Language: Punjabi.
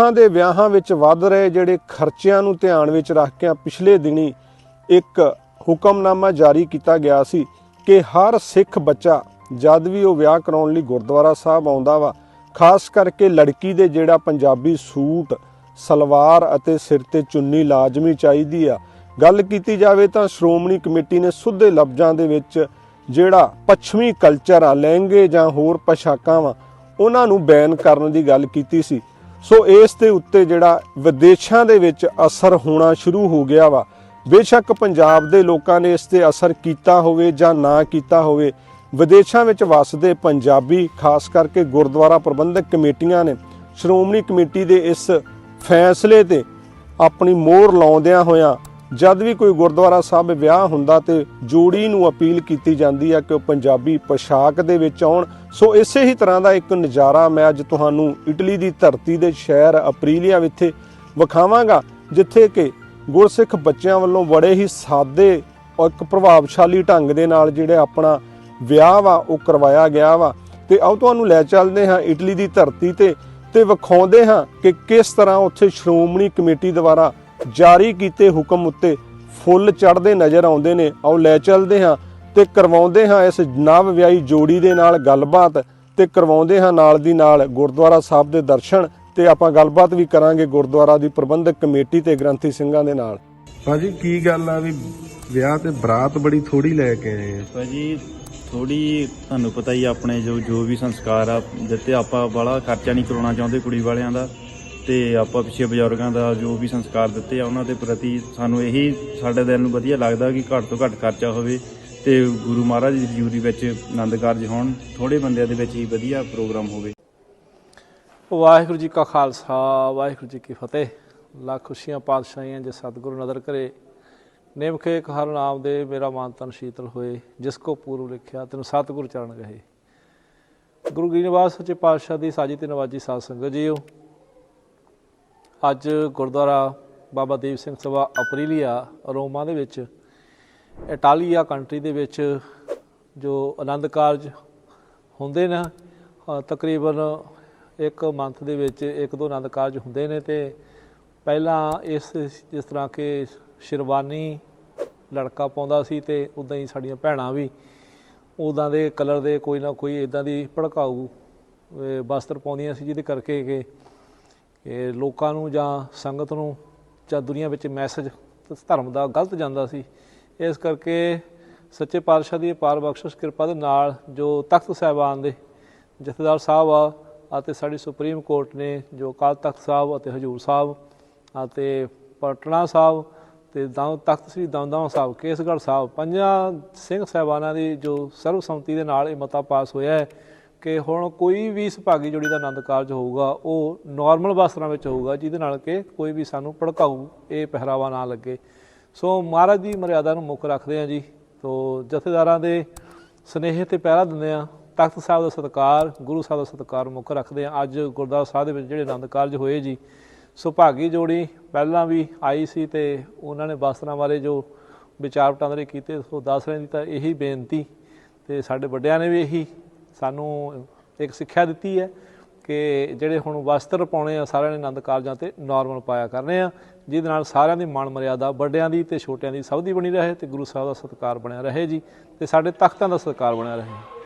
ਸਿੱਖਾਂ ਦੇ ਵਿਆਹਾਂ ਵਿੱਚ ਵੱਧ ਰਹੇ ਜਿਹੜੇ ਖਰਚਿਆਂ ਨੂੰ ਧਿਆਨ ਵਿੱਚ ਰੱਖ ਕੇ ਪਿਛਲੇ ਦਿਨੀ ਇੱਕ ਹੁਕਮਨਾਮਾ ਜਾਰੀ ਕੀਤਾ ਗਿਆ ਸੀ ਕਿ ਹਰ ਸਿੱਖ ਬੱਚਾ ਜਦ ਵੀ ਉਹ ਵਿਆਹ ਕਰਾਉਣ ਲਈ ਗੁਰਦੁਆਰਾ ਸਾਹਿਬ ਆਉਂਦਾ ਵਾ, ਖਾਸ ਕਰਕੇ ਲੜਕੀ ਦੇ ਜਿਹੜਾ ਪੰਜਾਬੀ ਸੂਟ, ਸਲਵਾਰ ਅਤੇ ਸਿਰ ਤੇ ਚੁੰਨੀ ਲਾਜ਼ਮੀ ਚਾਹੀਦੀ ਆ। ਗੱਲ ਕੀਤੀ ਜਾਵੇ ਤਾਂ ਸ਼੍ਰੋਮਣੀ ਕਮੇਟੀ ਨੇ ਸੁੱਧੇ ਲਫ਼ਜ਼ਾਂ ਦੇ ਵਿੱਚ ਜਿਹੜਾ ਪੱਛਮੀ ਕਲਚਰ ਆ, ਲਹਿੰਗੇ ਜਾਂ ਹੋਰ ਪੋਸ਼ਾਕਾਂ ਵਾ, ਉਹਨਾਂ ਨੂੰ ਬੈਨ ਕਰਨ ਦੀ ਗੱਲ ਕੀਤੀ ਸੀ। ਸੋ ਇਸ ਦੇ ਉੱਤੇ ਜਿਹੜਾ ਵਿਦੇਸ਼ਾਂ ਦੇ ਵਿੱਚ ਅਸਰ ਹੋਣਾ ਸ਼ੁਰੂ ਹੋ ਗਿਆ ਵਾ। ਬੇਸ਼ੱਕ ਪੰਜਾਬ ਦੇ ਲੋਕਾਂ ਨੇ ਇਸ ਤੇ ਅਸਰ ਕੀਤਾ ਹੋਵੇ ਜਾਂ ਨਾ ਕੀਤਾ ਹੋਵੇ, ਵਿਦੇਸ਼ਾਂ ਵਿੱਚ ਵੱਸਦੇ ਪੰਜਾਬੀ, ਖਾਸ ਕਰਕੇ ਗੁਰਦੁਆਰਾ ਪ੍ਰਬੰਧਕ ਕਮੇਟੀਆਂ ਨੇ ਸ਼੍ਰੋਮਣੀ ਕਮੇਟੀ ਦੇ ਇਸ ਫੈਸਲੇ ਤੇ ਆਪਣੀ ਮੋਹਰ ਲਾਉਂਦਿਆਂ ਹੋਇਆਂ ਜਦ ਵੀ ਕੋਈ ਗੁਰਦੁਆਰਾ ਸਾਹਿਬ ਵਿਆਹ ਹੁੰਦਾ ਤੇ ਜੋੜੀ ਨੂੰ ਅਪੀਲ ਕੀਤੀ ਜਾਂਦੀ ਹੈ ਕਿ ਉਹ ਪੰਜਾਬੀ ਪੋਸ਼ਾਕ ਦੇ ਵਿੱਚ ਆਉਣ। ਸੋ ਇਸੇ ਹੀ ਤਰ੍ਹਾਂ ਦਾ ਇੱਕ ਨਜ਼ਾਰਾ ਮੈਂ ਅੱਜ ਤੁਹਾਨੂੰ ਇਟਲੀ ਦੀ ਧਰਤੀ ਦੇ ਸ਼ਹਿਰ ਅਪਰੀਲੀਆ ਵਿਖੇ ਵਿਖਾਵਾਂਗਾ, ਜਿੱਥੇ ਕਿ ਗੁਰਸਿੱਖ ਬੱਚਿਆਂ ਵੱਲੋਂ ਬੜੇ ਹੀ ਸਾਦੇ ਔਰ ਇੱਕ ਪ੍ਰਭਾਵਸ਼ਾਲੀ ਢੰਗ ਦੇ ਨਾਲ ਜਿਹੜੇ ਆਪਣਾ ਵਿਆਹ ਵਾ, ਉਹ ਕਰਵਾਇਆ ਗਿਆ ਵਾ। ਤੇ ਆਓ ਤੁਹਾਨੂੰ ਲੈ ਚੱਲਦੇ ਹਾਂ ਇਟਲੀ ਦੀ ਧਰਤੀ ਤੇ ਤੇ ਵਿਖਾਉਂਦੇ ਹਾਂ ਕਿ ਕਿਸ ਤਰ੍ਹਾਂ ਉੱਥੇ ਸ਼੍ਰੋਮਣੀ ਕਮੇਟੀ ਦੁਆਰਾ ਜਾਰੀ ਕੀਤੇ ਹੁਕਮ ਉੱਤੇ ਫੁੱਲ ਚੜ੍ਹਦੇ ਨਜ਼ਰ ਆਉਂਦੇ ਨੇ। ਆਓ ਲੈ ਚੱਲਦੇ ਹਾਂ ਤੇ ਕਰਵਾਉਂਦੇ ਹਾਂ ਇਸ ਨਵ ਵਿਆਹੀ ਜੋੜੀ ਦੇ ਨਾਲ ਗੱਲਬਾਤ ਤੇ ਕਰਵਾਉਂਦੇ ਹਾਂ ਨਾਲ ਦੀ ਨਾਲ ਗੁਰਦੁਆਰਾ ਸਾਹਿਬ ਦੇ ਦਰਸ਼ਨ ਤੇ ਆਪਾਂ ਗੱਲਬਾਤ ਵੀ ਕਰਾਂਗੇ ਗੁਰਦੁਆਰਾ ਦੀ ਪ੍ਰਬੰਧਕ ਕਮੇਟੀ ਤੇ ਗ੍ਰੰਥੀ ਸਿੰਘਾਂ ਦੇ ਨਾਲ। ਭਾਜੀ ਕੀ ਗੱਲ ਆ ਵੀ ਵਿਆਹ ਤੇ ਬਰਾਤ ਬੜੀ ਥੋੜੀ ਲੈ ਕੇ ਆਏ ਆ? ਭਾਜੀ ਥੋੜੀ ਤੁਹਾਨੂੰ ਪਤਾ ਹੀ ਆਪਣੇ ਜੋ ਜੋ ਵੀ ਸੰਸਕਾਰ ਆ ਦਿੱਤੇ ਆਪਾਂ ਬੜਾ ਖਰਚਾ ਨਹੀਂ ਕਰਾਉਣਾ ਚਾਹੁੰਦੇ ਕੁੜੀ ਵਾਲਿਆਂ ਦਾ। ਤੇ ਆਪਾਂ ਪਿੱਛੇ ਬਜ਼ੁਰਗਾਂ ਦਾ ਜੋ ਵੀ ਸੰਸਕਾਰ ਦਿੱਤੇ ਆ, ਉਹਨਾਂ ਦੇ ਪ੍ਰਤੀ ਸਾਨੂੰ ਇਹੀ ਸਾਡੇ ਦਿਲ ਨੂੰ ਵਧੀਆ ਲੱਗਦਾ ਕਿ ਘੱਟ ਤੋਂ ਘੱਟ ਖਰਚਾ ਹੋਵੇ ਤੇ ਗੁਰੂ ਮਹਾਰਾਜ ਦੀ ਹਜ਼ੂਰੀ ਵਿੱਚ ਆਨੰਦ ਕਾਰਜ ਹੋਣ ਥੋੜੇ ਬੰਦਿਆਂ ਦੇ ਵਿੱਚ ਹੀ ਵਧੀਆ ਪ੍ਰੋਗਰਾਮ ਹੋਵੇ। ਵਾਹਿਗੁਰੂ ਜੀ ਕਾ ਖਾਲਸਾ, ਵਾਹਿਗੁਰੂ ਜੀ ਕੀ ਫਤਿਹ। ਲੱਖ ਖੁਸ਼ੀਆਂ, ਪਾਤਸ਼ਾਹੀਆਂ ਜੇ ਸਤਿਗੁਰੂ ਨਦਰ ਕਰੇ। ਨਿਮਖੇ ਹਰ ਨਾਮ ਦੇ, ਮੇਰਾ ਮਨ ਤਨ ਸ਼ੀਤਲ ਹੋਏ। ਜਿਸ ਕੋ ਪੂਰਵ ਲਿਖਿਆ, ਤੈਨੂੰ ਸਤਿਗੁਰ ਚਰਨ ਗਏ। ਗੁਰੂ ਗਰੀਨਵਾਸ ਸੱਚੇ ਪਾਤਸ਼ਾਹ ਦੀ ਸਾਜੀ ਤੇ ਨਵਾਜੀ ਸਾਧ ਸੰਗਤ ਜੀਓ। ਅੱਜ ਗੁਰਦੁਆਰਾ ਬਾਬਾ ਦੀਪ ਸਿੰਘ ਸਭਾ ਅਪਰੀਲੀਆ, ਰੋਮਾ ਦੇ ਵਿੱਚ, ਇਟਾਲੀਆ ਕੰਟਰੀ ਦੇ ਵਿੱਚ ਜੋ ਆਨੰਦ ਕਾਰਜ ਹੁੰਦੇ ਨੇ ਤਕਰੀਬਨ ਇੱਕ ਮੰਥ ਦੇ ਵਿੱਚ ਇੱਕ ਦੋ ਆਨੰਦ ਕਾਰਜ ਹੁੰਦੇ ਨੇ ਤੇ ਪਹਿਲਾਂ ਇਸ, ਜਿਸ ਤਰ੍ਹਾਂ ਕਿ ਸ਼ਿਰਵਾਨੀ ਲੜਕਾ ਪਾਉਂਦਾ ਸੀ ਤੇ ਉਦਾਂ ਹੀ ਸਾਡੀਆਂ ਭੈਣਾਂ ਵੀ ਉਦਾਂ ਦੇ ਕਲਰ ਦੇ ਕੋਈ ਨਾ ਕੋਈ ਇਦਾਂ ਦੀ ਭੜਕਾਊ ਵਸਤਰ ਪਾਉਂਦੀਆਂ ਸੀ ਜਿਹਦੇ ਕਰਕੇ ਕਿ ਕਿ ਲੋਕਾਂ ਨੂੰ ਜਾਂ ਸੰਗਤ ਨੂੰ ਜਾਂ ਦੁਨੀਆ ਵਿੱਚ ਮੈਸੇਜ, ਧਰਮ ਦਾ ਗਲਤ ਜਾਂਦਾ ਸੀ। ਇਸ ਕਰਕੇ ਸੱਚੇ ਪਾਤਸ਼ਾਹ ਦੀ ਅਪਾਰ ਬਖਸ਼ਿਸ਼, ਕਿਰਪਾ ਦੇ ਨਾਲ ਜੋ ਤਖਤ ਸਾਹਿਬਾਨ ਦੇ ਜਥੇਦਾਰ ਸਾਹਿਬ ਆ ਅਤੇ ਸਾਡੀ ਸੁਪਰੀਮ ਕੋਰਟ ਨੇ ਜੋ ਅਕਾਲ ਤਖਤ ਸਾਹਿਬ ਅਤੇ ਹਜੂਰ ਸਾਹਿਬ ਅਤੇ ਪਟਨਾ ਸਾਹਿਬ ਤੇ ਦਮ ਤਖਤ ਸ੍ਰੀ ਦਮਦਮਾ ਸਾਹਿਬ, ਕੇਸਗੜ੍ਹ ਸਾਹਿਬ, ਪੰਜਾਂ ਸਿੰਘ ਸਾਹਿਬਾਨਾਂ ਦੀ ਜੋ ਸਰਬਸੰਮਤੀ ਦੇ ਨਾਲ ਇਹ ਮਤਾ ਪਾਸ ਹੋਇਆ ਹੈ। ਕਿ ਹੁਣ ਕੋਈ ਵੀ ਸੁਭਾਗੀ ਜੋੜੀ ਦਾ ਆਨੰਦ ਕਾਰਜ ਹੋਊਗਾ, ਉਹ ਨਾਰਮਲ ਵਸਤਰਾਂ ਵਿੱਚ ਹੋਊਗਾ, ਜਿਹਦੇ ਨਾਲ ਕਿ ਕੋਈ ਵੀ ਸਾਨੂੰ ਭੜਕਾਊ, ਇਹ ਪਹਿਰਾਵਾ ਨਾ ਲੱਗੇ। ਸੋ ਮਹਾਰਾਜ ਦੀ ਮਰਿਆਦਾ ਨੂੰ ਮੁੱਖ ਰੱਖਦੇ ਆ ਜੀ। ਤੋ ਜਥੇਦਾਰਾਂ ਦੇ ਸਨੇਹ ਤੇ ਪਹਿਰਾ ਦਿੰਦੇ ਆ ਤਖਤ ਸਾਹਿਬ ਦਾ ਸਤਿਕਾਰ, ਗੁਰੂ ਸਾਹਿਬ ਦਾ ਸਤਿਕਾਰ ਮੁੱਖ ਰੱਖਦੇ ਆ ਅੱਜ ਗੁਰਦੁਆਰਾ ਸਾਹਿਬ ਦੇ ਵਿੱਚ ਜਿਹੜੇ ਆਨੰਦ ਕਾਰਜ ਹੋਏ ਜੀ, ਸੁਭਾਗੀ ਜੋੜੀ ਪਹਿਲਾਂ ਵੀ ਆਈ ਸੀ ਤੇ ਉਹਨਾਂ ਨੇ ਵਸਤਰਾਂ ਬਾਰੇ ਜੋ ਵਿਚਾਰ ਵਟਾਂਦਰੇ ਕੀਤੇ ਸੋ ਦੱਸ ਰਹੇ ਦੀ ਤਾਂ ਇਹੀ ਬੇਨਤੀ ਤੇ ਸਾਡੇ ਵੱਡਿਆਂ ਨੇ ਵੀ ਇਹੀ ਸਾਨੂੰ ਇੱਕ ਸਿੱਖਿਆ ਦਿੱਤੀ ਹੈ ਕਿ ਜਿਹੜੇ ਹੁਣ ਵਸਤਰ ਪਾਉਣੇ ਆ ਸਾਰਿਆਂ ਨੇ ਆਨੰਦ ਕਾਰਜਾਂ ਤੇ ਨਾਰਮਲ ਪਾਇਆ ਕਰਨੇ ਆ, ਜਿਹਦੇ ਨਾਲ ਸਾਰਿਆਂ ਦੀ ਮਾਣ ਮਰਿਆਦਾ ਵੱਡਿਆਂ ਦੀ ਤੇ ਛੋਟਿਆਂ ਦੀ ਸਭ ਦੀ ਬਣੀ ਰਹੇ ਤੇ ਗੁਰੂ ਸਾਹਿਬ ਦਾ ਸਤਿਕਾਰ ਬਣਿਆ ਰਹੇ ਜੀ ਤੇ ਸਾਡੇ ਤਖਤਾਂ ਦਾ ਸਤਿਕਾਰ ਬਣਿਆ ਰਹੇ।